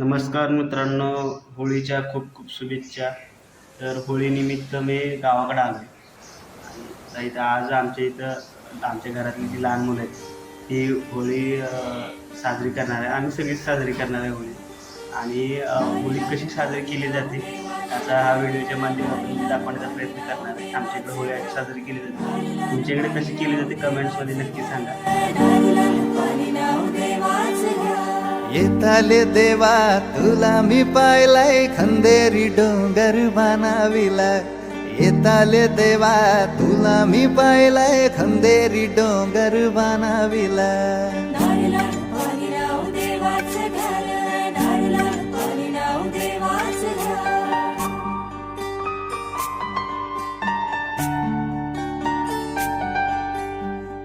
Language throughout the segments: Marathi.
नमस्कार मित्रांनो होळीच्या खूप खूप शुभेच्छा. तर होळीनिमित्त मी गावाकडे आलो आहे आणि इथं आज आमच्या इथं आमच्या घरातली जी लहान मुलं आहेत ती होळी साजरी करणार आहे. आम्ही सगळीच साजरी करणार आहे होळी. आणि होळी कशी साजरी केली जाते याचा हा व्हिडिओच्या माध्यमातून मी दाखवण्याचा प्रयत्न करणार आहे. आमच्या इकडे होळी साजरी केली जाते. तुमच्याकडे कशी केली जाते कमेंट्समध्ये नक्की सांगा. येताले देवा तुला मी पाहिलाय खंदेरी डोंगर बनाविला येताले देवा तुला मी पाहिलाय खंदेरी डोंगर बनाविला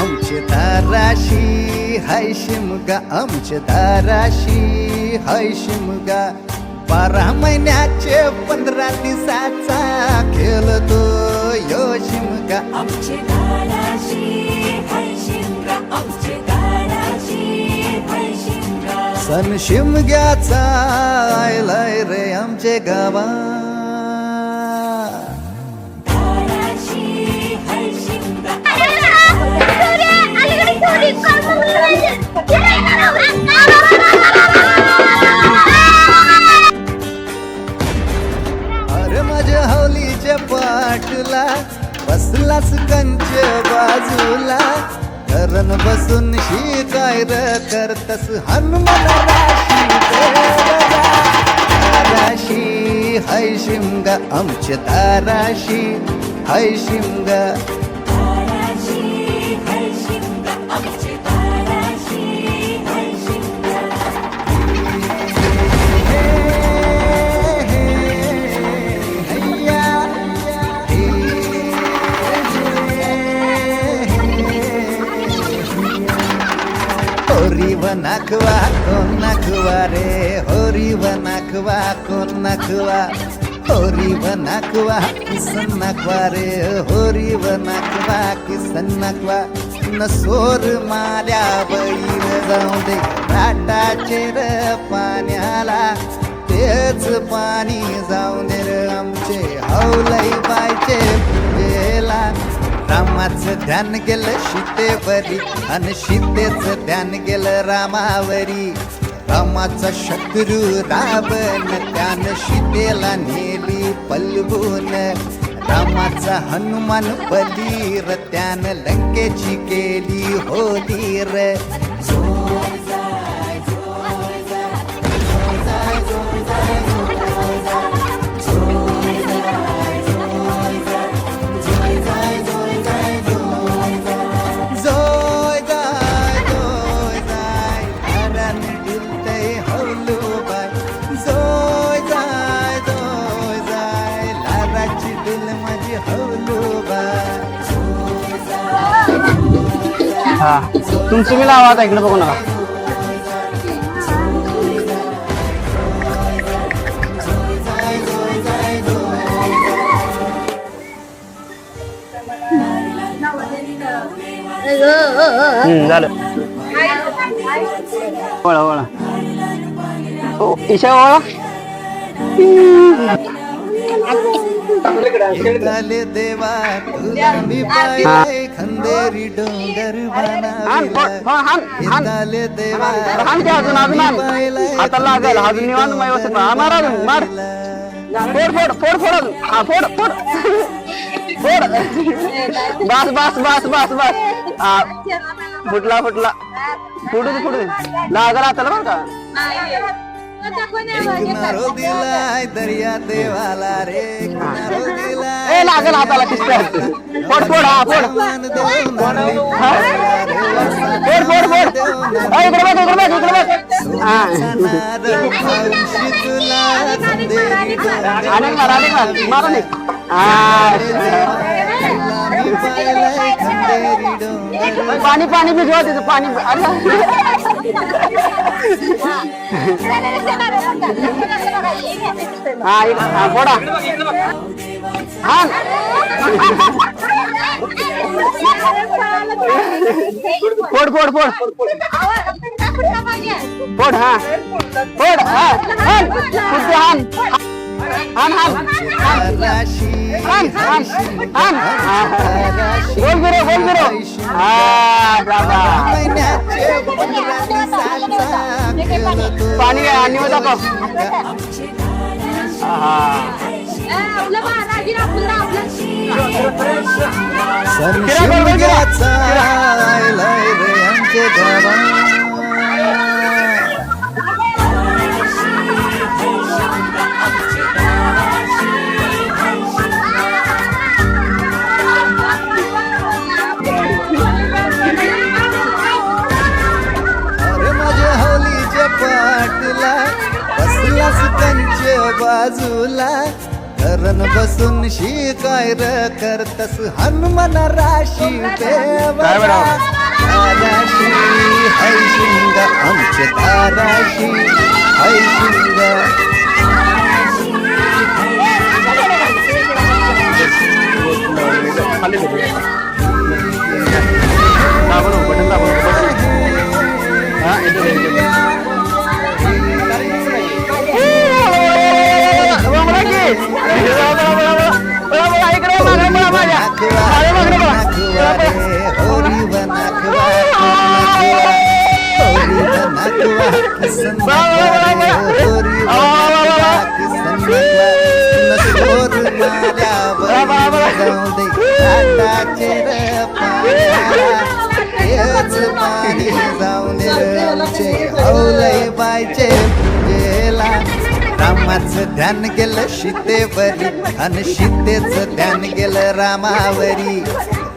आमचे दाराशी हाय शिमगा. आमचे दाराशी हाय शिमगा. बारा महिन्याचे पंधरा दिवसाचा खेळतो यो शिमगा. आमचे दाराशी हाय सण शिमग्याचा आयलाय रे आमचे गावा. अरे माझ्या हवलीच्या पाटला बसलास कंच बाजूला. धरण बसून शिकाय र करतस हनुमान राशी देवरा. दाराशी हाय शिमगा आमच्या शिमगा होरी व नाखवा कोण नाखवा रे? होरी व नाखवा कोण नाखवा? होरी व किसन नाखवा रे? होरी व नाखवा किसन नाखवा? सोर माल्या बैल जाऊ दे राटाचे र पाण्याला तेच पाणी जाऊ दे र आमचे हौलाई बायचे रामाचं ध्यान गेलं शितेवरी आणि शितेचं ध्यान गेलं रामावरी. रामाचा शत्रू रावण त्यान शितेला नेली पलवून. रामाचा हनुमान बलीर त्यानं लंकेची केली होली हा. तुमचं मी लावा आता इकडे बघू नका. झालं. वळा वळा. ईशा वळा. देवा खंदेरी डोंगर बनाविला झाले देवा अजून अजून आता लागल अजून निवांत व्यवस्थित हा, मार अजून मार फोड फोड फोड फोड अजून हा फोड फोड फोड बस बस बस बस बस फुटला फुटला फोडू दे फोडू दे लागल हाताला बरं का दर्या देवाला रे लय लागेल हाताला किस्ती फोड फोड हा फोड. फोड फोड फोड. इकडे बघ इकडे बघ इकडे बघ हा. मार अनेक मार. मारा नाही पाणी पाणी बी जेव्हा तिथं पाणी. अरे. हा बोडा फोड फोड फोड. फोड हा. फोड हान कुठे हान हान हान हान बोल बिरो बोल बिरो पाणी आणि होता पाऊस हा. गिरा बसून शी काय र करतस हनुमान राशी देवा राशी हैशिंग आमचे हौलय बायचे पूजेला रामाचं ध्यान गेलं सीतेवरी आणि सीतेचं ध्यान गेलं रामावरी.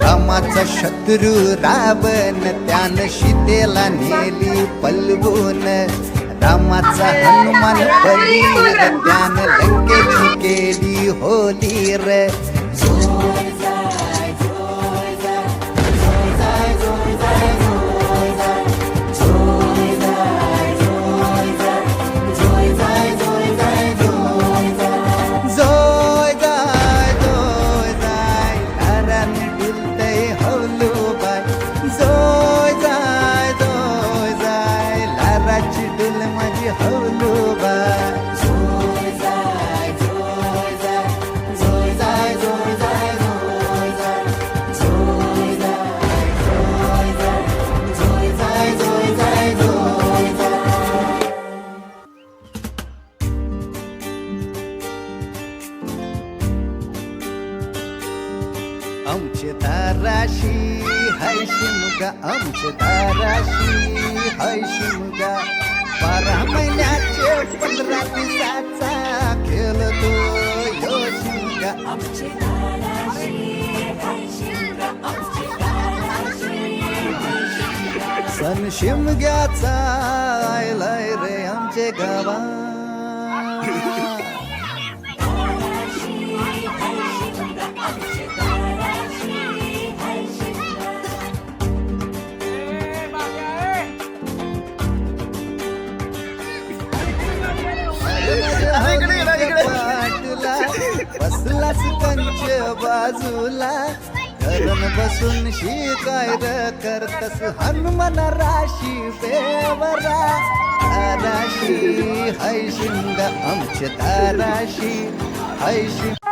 रामाचा शत्रू रावण त्यान सीतेला नेली पलवून. रामाचा हनुमान बलीर त्यान लंकेची केली होली शिमगा आमच्या दाराशी? हाय शिमगा बारा महिन्याचे पंधरा दिवसाचा खेळ तो. यो शिमगा सन शिमग्याचा आयलाय रे आमचे गावा बसलास बाजूला धरण बसून शिकाय र करतस. हनुमान राशी बेवरा. राशी है शिंग आमच्या दाराशी है शिंग.